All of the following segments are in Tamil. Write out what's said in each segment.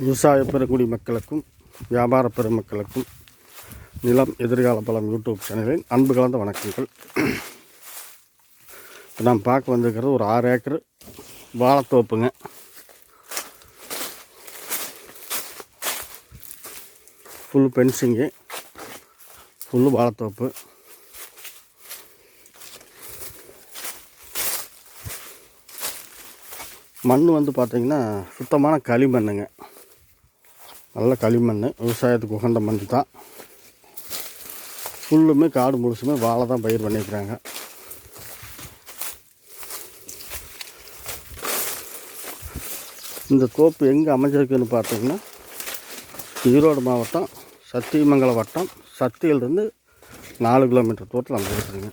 விவசாய பெருங்குடி மக்களுக்கும் வியாபார பெருமக்களுக்கும் நிலம் எதிர்கால பலம் யூடியூப் சேனலின் அன்பு கலந்த வணக்கங்கள். இப்போ நாம் பார்க்க வந்திருக்கிறது ஒரு ஆறு ஏக்கர் வாழைத்தோப்புங்க. ஃபுல் பென்சிங்கு ஃபுல்லு வாழைத்தோப்பு. மண் வந்து பார்த்திங்கன்னா சுத்தமான களிமண்ணுங்க. நல்ல களிமண் விவசாயத்துக்கு உகந்த மண் தான். ஃபுல்லுமே காடு முழுசுமே வாழை தான் பயிர் பண்ணியிருக்கிறாங்க. இந்த தோப்பு எங்கே அமைஞ்சிருக்குன்னு பார்த்தீங்கன்னா ஈரோடு மாவட்டம் சத்தியமங்கலம் வட்டம் சத்தியிலிருந்து நாலு கிலோமீட்டர் தூரத்தில் அமைஞ்சிருக்குதுங்க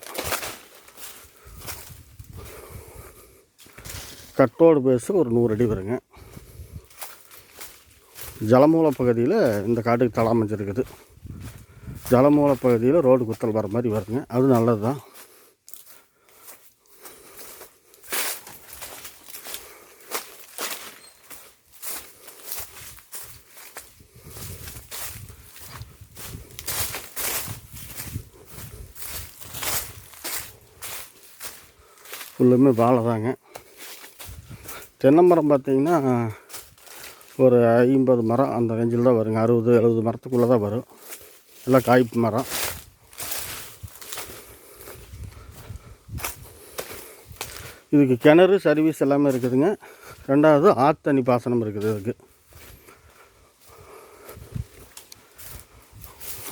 கட்டோடு பேச ஒரு நூறு அடி வருங்க. ஜலமூல பகுதியில் இந்த காட்டுக்கு தலை அமைஞ்சிருக்குது. ஜலமூல பகுதியில் ரோடு குத்தல் வர மாதிரி வருங்க அது நல்லது தான் ஃபுல்லுமே வாழை தாங்க தென்னை மரம் பார்த்தீங்கன்னா ஒரு ஐம்பது மரம் அந்த ரேஞ்சில் தான் வருங்க. அறுபது எழுபது மரத்துக்குள்ளே தான் வரும். எல்லாம் காய்ப்பு மரம். இதுக்கு கிணறு சர்வீஸ் எல்லாமே இருக்குதுங்க. ரெண்டாவது ஆத்தண்ணி பாசனம் இருக்குது இதுக்கு.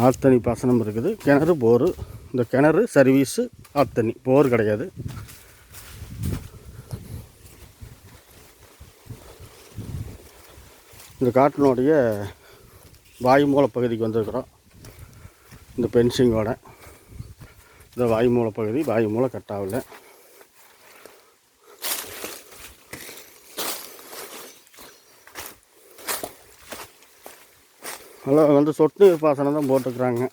ஆத்தணி பாசனம் இருக்குது. கிணறு போரு. இந்த கிணறு சர்வீஸு ஆத்தணி போர் கிடையாது. இந்த காட்டினுடைய வாயுமூல பகுதிக்கு வந்திருக்கிறோம். இந்த பென்சிங்கோட இந்த வாயுமூல பகுதி வாயுமூல ஆகல நல்லா வந்து சொட்டு நீர் பாசனம் தான் போட்டுக்கிறாங்க.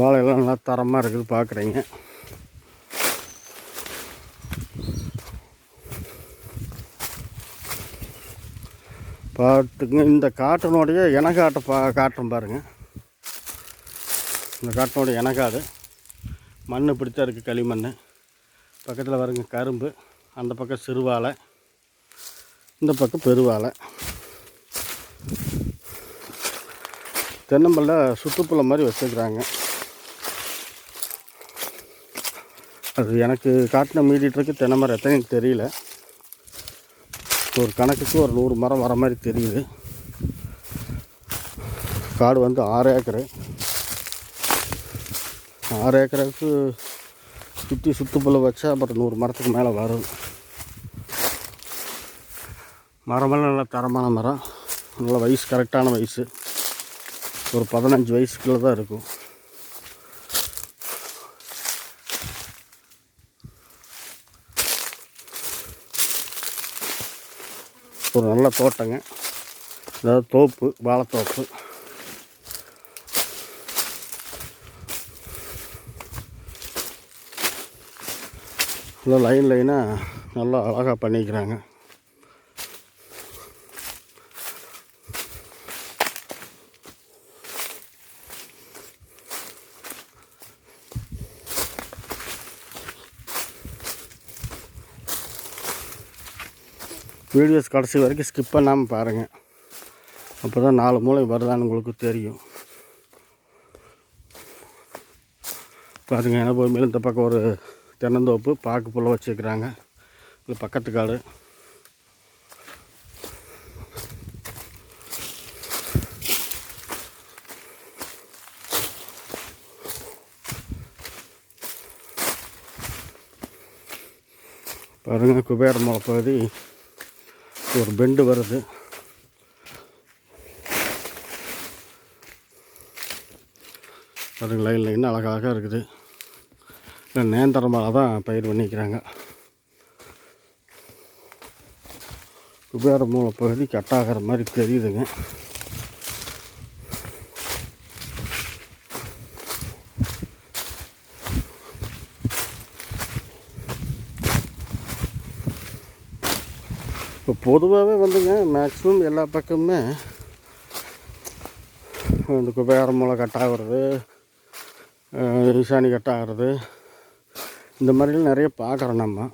வாழையெல்லாம் நல்லா தரமாக இருக்குது பார்க்குறீங்க பார்த்துங்க இந்த காட்டினுடைய இனக்காட்டை பா காட்டுறோம் பாருங்கள் இந்த காட்டினுடைய இனக்காடு மண் இப்படித்தான் இருக்குது களிமண் பக்கத்தில் வருங்க கரும்பு. அந்த பக்கம் சிறுவாழை. இந்த பக்கம் பெருவாழை. தென்னம்பல்ல சுற்றுப்புள்ள மாதிரி வச்சுருக்குறாங்க அது எனக்கு காட்டின மீடியட்டருக்கு தென்னை மரம். எனக்கு தெரியல. ஒரு கணக்குக்கு ஒரு நூறு மரம் வர மாதிரி தெரியுது. காடு வந்து ஆறு ஏக்கரு. ஆறு ஏக்கருக்கு சுற்றி சுற்றுப்புள்ள வச்சா அப்புறம் நூறு மரத்துக்கு மேலே வரும். மரமெல்லாம் நல்லா தரமான மரம். நல்ல வயசு கரெக்டான வயசு. ஒரு பதினஞ்சு வயசுக்குள்ளே தான் இருக்கும். ஒரு நல்ல தோட்டங்க. அதாவது தோப்பு வாழைத்தோப்பு. நல்லா லைன் லைனாக நல்லா அழகாக பண்ணிக்கிறாங்க. வீடியோஸ் கடைசி வரைக்கும் ஸ்கிப் பண்ணாமல் பாருங்கள் அப்போ தான் நாலு மூளை வருதான்னு உங்களுக்கு தெரியும். பாருங்கள் என்ன போய் இந்த பக்கம் ஒரு தென்னந்தோப்பு பாக்கு புள்ள வச்சுருக்குறாங்க. இது பக்கத்து காடு. பாருங்கள் குபேரமலை பகுதி. ஒரு பெண்டு வருது. அது லைன் லைன் அழகாக இருக்குது. இல்லை நேந்திரமாக தான் பயிர் பண்ணிக்கிறாங்க. குபேர மூல பகுதி கட்டாகிற மாதிரி தெரியுதுங்க. இப்போ பொதுவாகவே வந்துங்க மேக்ஸிமம் எல்லா பக்கமுமே இந்த குபேர மூளை கட்டாகிறது ஈசானி கட்டாகிறது. இந்த மாதிரிலாம் நிறைய பார்க்குறோம் நம்ம.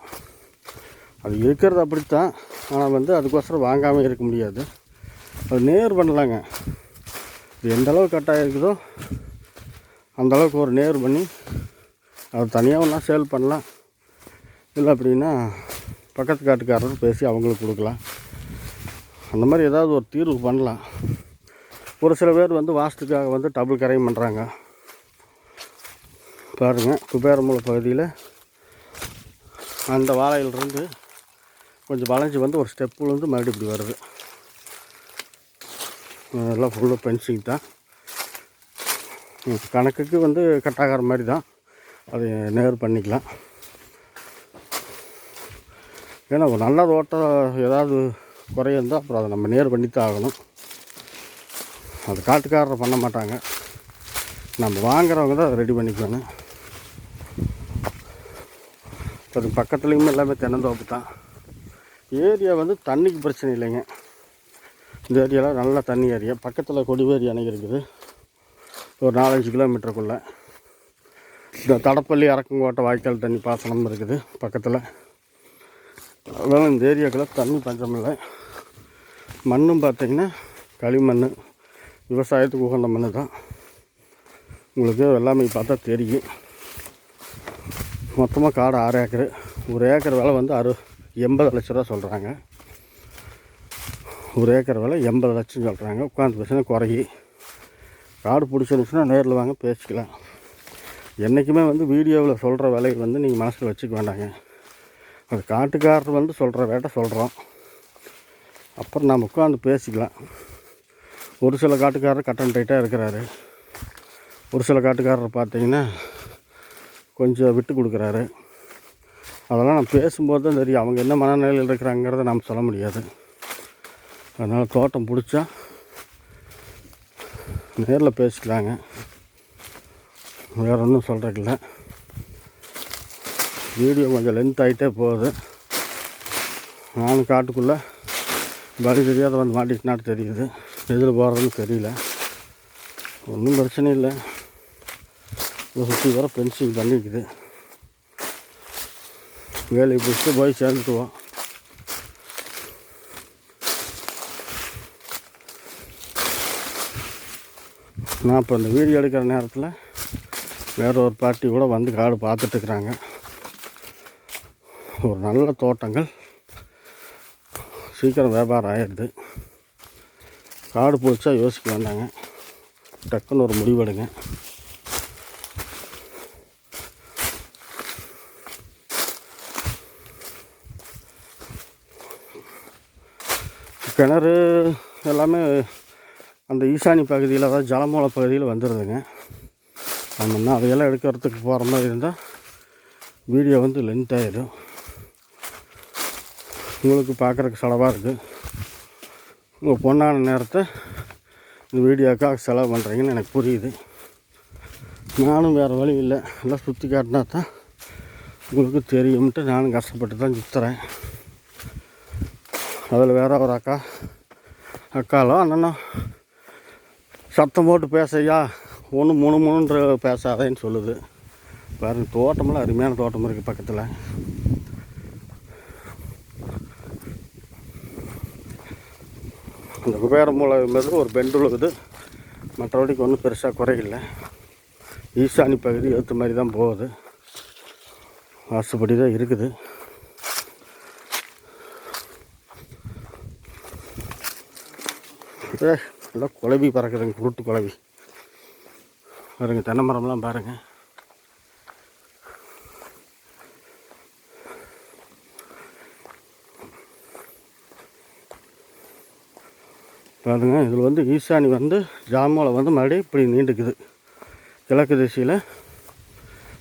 அது இருக்கிறது அப்படித்தான் ஆனால் வந்து அதுக்கோசரம் வாங்காமல் இருக்க முடியாது. அது நேர் பண்ணலாங்க. இது எந்த அளவுக்கு கட்டாயம் இருக்குதோ அந்த அளவுக்கு ஒரு நேர் பண்ணி அது தனியாக ஒன்றா சேல் பண்ணலாம். இல்லை அப்படின்னா பக்கத்து காட்டுக்காரர் பேசி அவங்களுக்கு கொடுக்கலாம். அந்த மாதிரி ஏதாவது ஒரு தீர்வு பண்ணலாம். ஒரு சில பேர் வந்து வாஸ்துக்காக வந்து டபுள் கரையும் பண்ணுறாங்க பாருங்கள் குபேரமூல பகுதியில் அந்த வாழையிலிருந்து கொஞ்சம் வளைஞ்சி வந்து ஒரு ஸ்டெப்பு வந்து மறுபடியும் இப்படி வருது. அதெல்லாம் ஃபுல்லாக பென்சிங் தான். கணக்குக்கு வந்து கட்டாகிற மாதிரி தான். அதை நேர் பண்ணிக்கலாம். ஏன்னா ஒரு நல்ல தோட்டம் ஏதாவது குறையிருந்தால் அப்புறம் அதை நம்ம நேர் பண்ணி தான் ஆகணும். அது காட்டுக்காரர் பண்ண மாட்டாங்க. நம்ம வாங்குறவங்க தான் அதை ரெடி பண்ணிக்கணும். அது பக்கத்துலேயுமே எல்லாமே தென்னந்தோப்பு தான். ஏரியா வந்து தண்ணிக்கு பிரச்சனை இல்லைங்க. இந்த ஏரியாவில் நல்ல தண்ணி ஏரியா. பக்கத்தில் கொடிவேரி அணை இருக்குது. ஒரு நாலஞ்சு கிலோமீட்டருக்குள்ளே. இந்த தடப்பள்ளி அரக்கங்கோட்டை வாய்க்கால் தண்ணி பாசனம் இருக்குது பக்கத்தில். அதனால் இந்த ஏரியாக்குள்ள தண்ணி பஞ்சமில்லை மண்ணும் பார்த்தீங்கன்னா களிமண் விவசாயத்துக்கு உகந்த மண் தான். உங்களுக்கு எல்லாமே பார்த்தா தெரியும். மொத்தமாக காடு ஆறு ஏக்கரு. ஒரு ஏக்கர் விலை வந்து அறு எண்பது லட்ச ரூபா சொல்கிறாங்க ஒரு ஏக்கர் விலை எண்பது லட்சம் சொல்கிறாங்க உட்காந்து பேசினா குறையி. காடு பிடிச்சிருந்துச்சுன்னா நேரில் வாங்க பேசிக்கலாம். என்றைக்குமே வந்து வீடியோவில் சொல்கிற விலையை வந்து நீங்கள் மனசில் வச்சுக்க வேண்டாங்க. அது காட்டுக்காரர் வந்து சொல்கிற வேட்டை சொல்கிறோம் அப்புறம் நாம் உட்காந்து பேசிக்கலாம். ஒரு சில காட்டுக்காரர் கட்டன் டைட்டாக இருக்கிறாரு. ஒரு சில காட்டுக்காரர் பார்த்தீங்கன்னா கொஞ்சம் விட்டு கொடுக்குறாரு. அதெல்லாம் நம்ம பேசும்போது தான் தெரியும். அவங்க என்ன மனநிலையில் இருக்கிறாங்கிறத நாம் சொல்ல முடியாது. அதனால் தோட்டம் பிடிச்சா நேரில் பேசிக்கலாங்க. வேறு ஒன்றும் சொல்கிறதில்ல வீடியோ கொஞ்சம் லென்த் ஆகிட்டே போகுது. நானும் காட்டுக்குள்ளே வழி தெரியாத வந்து மாட்டிக்கினாட்டு தெரியுது. எதில் போகிறதுன்னு தெரியல. ஒன்றும் பிரச்சனை இல்லை. இதை சுற்றி வர பென்சிங் பண்ணிக்குது. வேலையை பிடிச்சிட்டு போய் சேர்ந்துக்குவோம். நான் இப்போ இந்த வீடியோ எடுக்கிற நேரத்தில் வேற ஒரு பார்ட்டி கூட வந்து காடு பார்த்துட்ருக்குறாங்க ஒரு நல்ல தோட்டங்கள். சீக்கிரம் வியாபாரம் ஆகிடுது காடு பிடிச்சா யோசிக்க வேண்டாங்க. டக்குன்னு ஒரு முடிவெடுங்க. கிணறு எல்லாமே அந்த ஈசானி பகுதியில் அதாவது ஜலமூல பகுதியில் வந்துடுதுங்க நம்ம அதையெல்லாம் எடுக்கிறதுக்கு போகிற மாதிரி இருந்தால் வீடியோ வந்து லென்த் ஆகிடும் உங்களுக்கு பார்க்குறக்கு செலவாக இருக்குது உங்கள் பொண்ணான நேரத்தை இந்த வீடியோக்காக செலவு பண்ணுறீங்கன்னு எனக்கு புரியுது. நானும் வேறு வழி இல்லை. எல்லாம் சுற்றி காட்டினா தான் உங்களுக்கு தெரியும்ட்டு நானும் கஷ்டப்பட்டு தான் சுற்றுறேன் அதில் வேற ஒரு அக்கா அக்காலோ அண்ணனோ சத்தம் போட்டு பேசையா? ஒன்று மூணு மூணுன்ற பேசாதேன்னு சொல்லுது. பாருங்க தோட்டமெல்லாம் அருமையான தோட்டம் இருக்குது பக்கத்தில். அந்த குபேர மூலம் ஒரு பெண்டு உழுகுது மற்றபடிக்கு ஒன்றும் பெருசாக குறையில்லை. ஈசானி பகுதி ஏற்ற மாதிரி தான் போகுது. வாசுபடி தான் இருக்குது ஏ, குழவி பறக்குதுங்க குருட்டு குழவி. பாருங்க தென்னை மரம்லாம் பாருங்கள் பாருங்க இதில் வந்து ஈசானி வந்து ஜாமோலை வந்து மறுபடியும் இப்படி நீண்டுக்குது. கிழக்கு திசையில்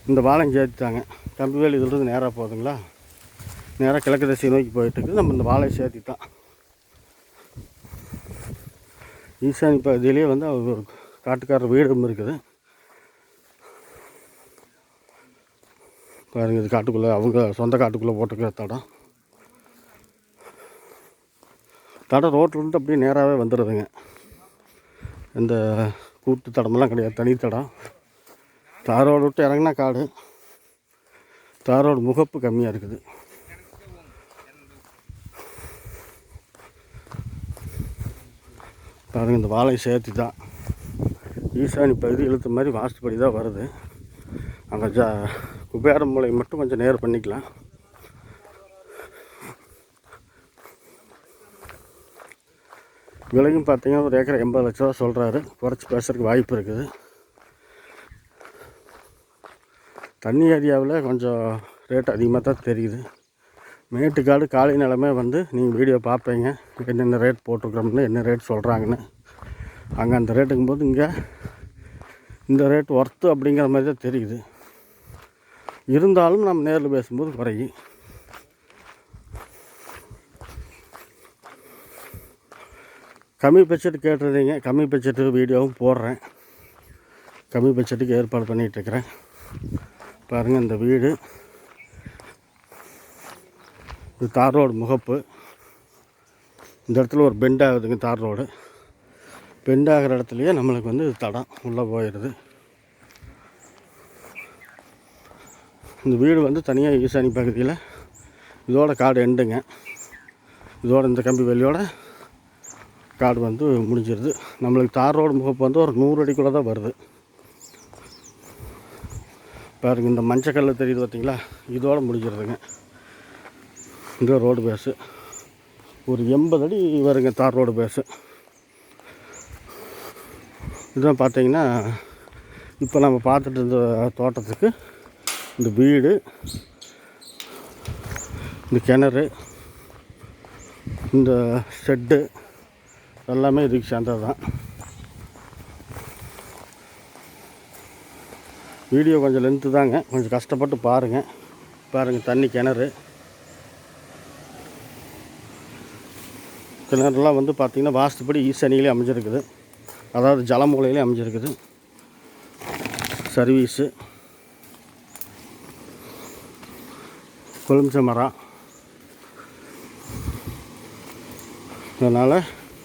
இந்த வாழையும் சேர்த்துட்டாங்க. கம்பிவேலி இதிலிருந்து நேராக போகுதுங்களா நேராக கிழக்கு திசையை நோக்கி போயிட்டு இருக்குது நம்ம இந்த வாழையை சேர்த்தி தான் ஈசானி பகுதியிலே வந்து அவர் ஒரு காட்டுக்காரர் வீடும் இருக்குது. பாருங்கள் இது காட்டுக்குள்ளே அவங்க சொந்த காட்டுக்குள்ளே போட்டுக்கிற தடம். தடம் ரோட்லேருந்து அப்படியே நேராகவே வந்துடுதுங்க. இந்த கூட்டு தடமெல்லாம் கிடையாது தனித்தடம் தார் தாரோடு விட்டு இறங்கினா காடு. தாரோடு முகப்பு கம்மியாக இருக்குது. பாருங்க இந்த வாழை சேர்த்து தான். ஈசானி பகுதி இழுத்த மாதிரி வாஸ்துப்படி தான் வருது. அங்கே ஜா குபேரம் மூலையை மட்டும் கொஞ்சம் நேர் பண்ணிக்கலாம். விலையும் பார்த்தீங்கன்னா ஒரு ஏக்கர் எண்பது லட்ச ரூபா சொல்கிறாரு குறைச்சி பேசுறதுக்கு வாய்ப்பு இருக்குது. தண்ணி ஏரியாவில் கொஞ்சம் ரேட் அதிகமாக தான் தெரியுது. மேட்டுக்காடு காலை நிலமே வந்து நீங்கள் வீடியோ பார்ப்பீங்க. என்னென்ன ரேட் போட்டிருக்கிறோம்னு என்ன ரேட் சொல்கிறாங்கன்னு அங்கே அந்த ரேட்டுங்கும் போது இங்கே இந்த ரேட் ஒர்த்து அப்படிங்கிற மாதிரி தான் தெரியுது. இருந்தாலும் நம்ம நேரில் பேசும்போது குறையும். கம்மி பட்ஜெட் கேட்டிருந்தீங்க. கம்மி பட்ஜெட்டு வீடியோவும் போடுறேன். கம்மி பட்ஜெட்டுக்கு ஏற்பாடு பண்ணிகிட்ருக்கிறேன் பாருங்கள் இந்த வீடு. இது தார் ரோடு முகப்பு. இந்த இடத்துல ஒரு பெண்ட் ஆகுதுங்க தார் ரோடு. பெண்ட் ஆகிற இடத்துலையே நம்மளுக்கு வந்து இது தடம் உள்ளே போயிடுது இந்த வீடு வந்து தனியாக ஈசானி பகுதியில். இதோட காடு எண்டுங்க இதோட இந்த கம்பி வேலியோட காடு வந்து முடிஞ்சிருது. நம்மளுக்கு தார் ரோடு முகப்பு வந்து ஒரு நூறு அடிக்குள்ளே தான் வருது. பாருங்க இந்த மஞ்சக்கல்ல தெரியுது பார்த்தீங்களா? இதோடு முடிஞ்சிருதுங்க. இந்த ரோடு பேஸு ஒரு எண்பது அடி வருங்க தார் ரோடு பேஸு இதுதான் பார்த்தீங்கன்னா இப்போ நம்ம பார்த்துட்டு இருந்த தோட்டத்துக்கு இந்த வீடு இந்த கிணறு இந்த ஷெட்டு எல்லாமே இதுக்கு சேர்ந்தது தான். வீடியோ கொஞ்சம் லென்த்து தாங்க. கொஞ்சம் கஷ்டப்பட்டு பாருங்கள் பாருங்கள் தண்ணி கிணறு. கிணறுலாம் வந்து பார்த்திங்கன்னா வாஸ்துப்படி ஈசனிலே அமைஞ்சிருக்குது. அதாவது ஜலமூலையிலே அமைஞ்சிருக்குது. சர்வீஸு. கொழுமிச்ச மரம் அதனால்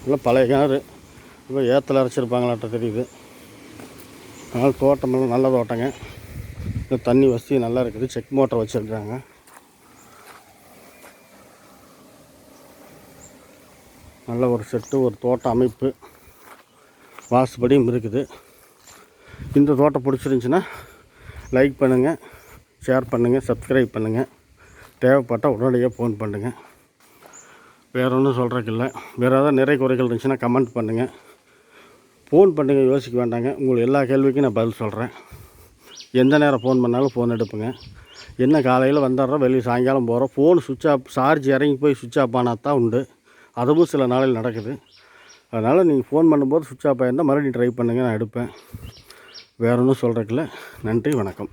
எல்லாம் பழைய கிணறு. இப்போ ஏத்தில் அரைச்சிருப்பாங்களாட்ட தெரியுது. அதனால் தோட்டமெல்லாம் நல்ல தோட்டங்க. இந்த தண்ணி வசதி நல்லா இருக்குது. செக் மோட்டர் வச்சுருக்காங்க. நல்ல ஒரு செட்டு ஒரு தோட்ட அமைப்பு. வாசுபடியும் இருக்குது. இந்த தோட்டம் பிடிச்சிருந்துச்சின்னா லைக் பண்ணுங்கள் ஷேர் பண்ணுங்கள் சப்ஸ்கிரைப் பண்ணுங்கள் தேவைப்பட்டால் உடனடியாக ஃபோன் பண்ணுங்கள் வேறு ஒன்றும் சொல்கிறதுக்கு இல்லை வேறு ஏதாவது நிறை குறைகள் இருந்துச்சுன்னா கமெண்ட் பண்ணுங்கள் ஃபோன் பண்ணுங்கள் யோசிக்க வேண்டாங்க. உங்களுக்கு எல்லா கேள்விக்கும் நான் பதில் சொல்கிறேன் எந்த நேரம் ஃபோன் பண்ணாலும் ஃபோன் எடுப்புங்க. என்ன காலையில் வந்துடுறோம் வெளியே சாயங்காலம் போகிறோம் ஃபோன் சுவிட்ச் ஆஃப் சார்ஜ் இறங்கி போய் சுவிட்ச் ஆஃப் ஆனால் தான் உண்டு. அதுவும் சில நாளில் நடக்குது. அதனால் நீங்கள் ஃபோன் பண்ணும்போது சுவிட்ச் ஆஃப் ஆகிருந்தால் மறுபடியும் ட்ரை பண்ணுங்கள் நான் எடுப்பேன். வேறு ஒன்றும் சொல்கிறக்கில்ல நன்றி வணக்கம்.